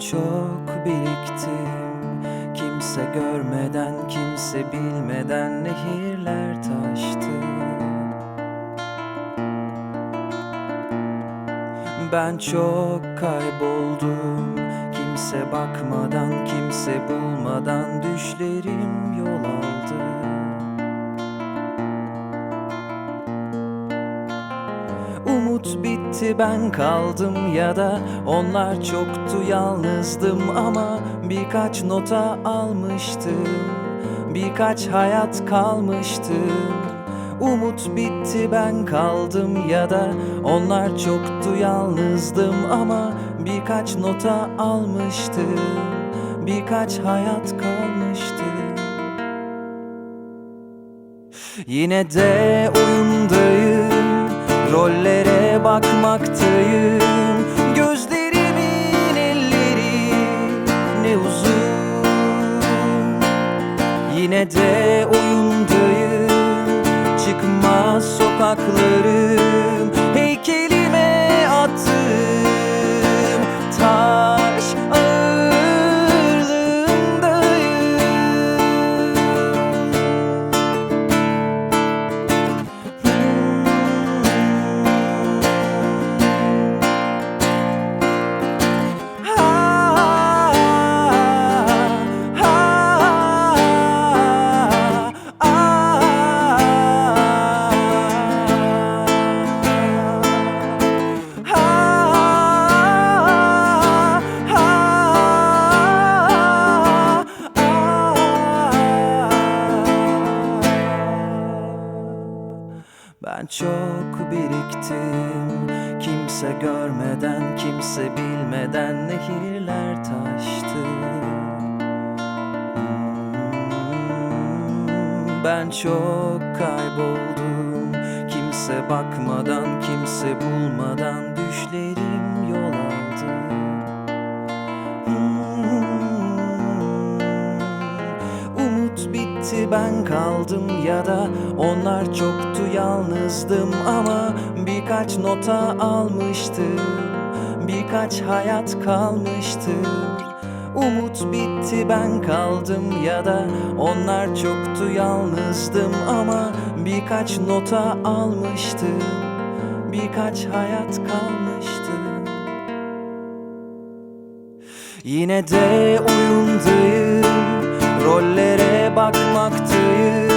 çok birikti Kimse görmeden, kimse bilmeden nehirler taştı. Ben çok kayboldum. Kimse bakmadan, kimse bulmadan düşlerim yol aldı. Umut bitti ben kaldım ya da Onlar çoktu yalnızdım. Ama Birkaç nota almıştım Birkaç hayat kalmıştı. Umut bitti ben kaldım ya da Onlar çoktu yalnızdım. Ama Birkaç nota almıştım Birkaç hayat kalmıştı. Yine de oyundayım Bakmaktayım. Gözlerimin elleri ne uzun. Yine de oyundayım. Çıkmaz sokaklarım çok biriktim. Kimse görmeden, kimse bilmeden Nehirler taştı. Hmm, Ben çok kayboldum. Kimse bakmadan, kimse bulmadan Düşlerim ben kaldım ya da onlar çoktu yalnızdım. Ama birkaç nota almıştım birkaç hayat kalmıştı. Umut bitti ben kaldım ya da onlar çoktu yalnızdım. Ama birkaç nota almıştım birkaç hayat kalmıştı. Yine de oyundayım Rollere bakmaktayım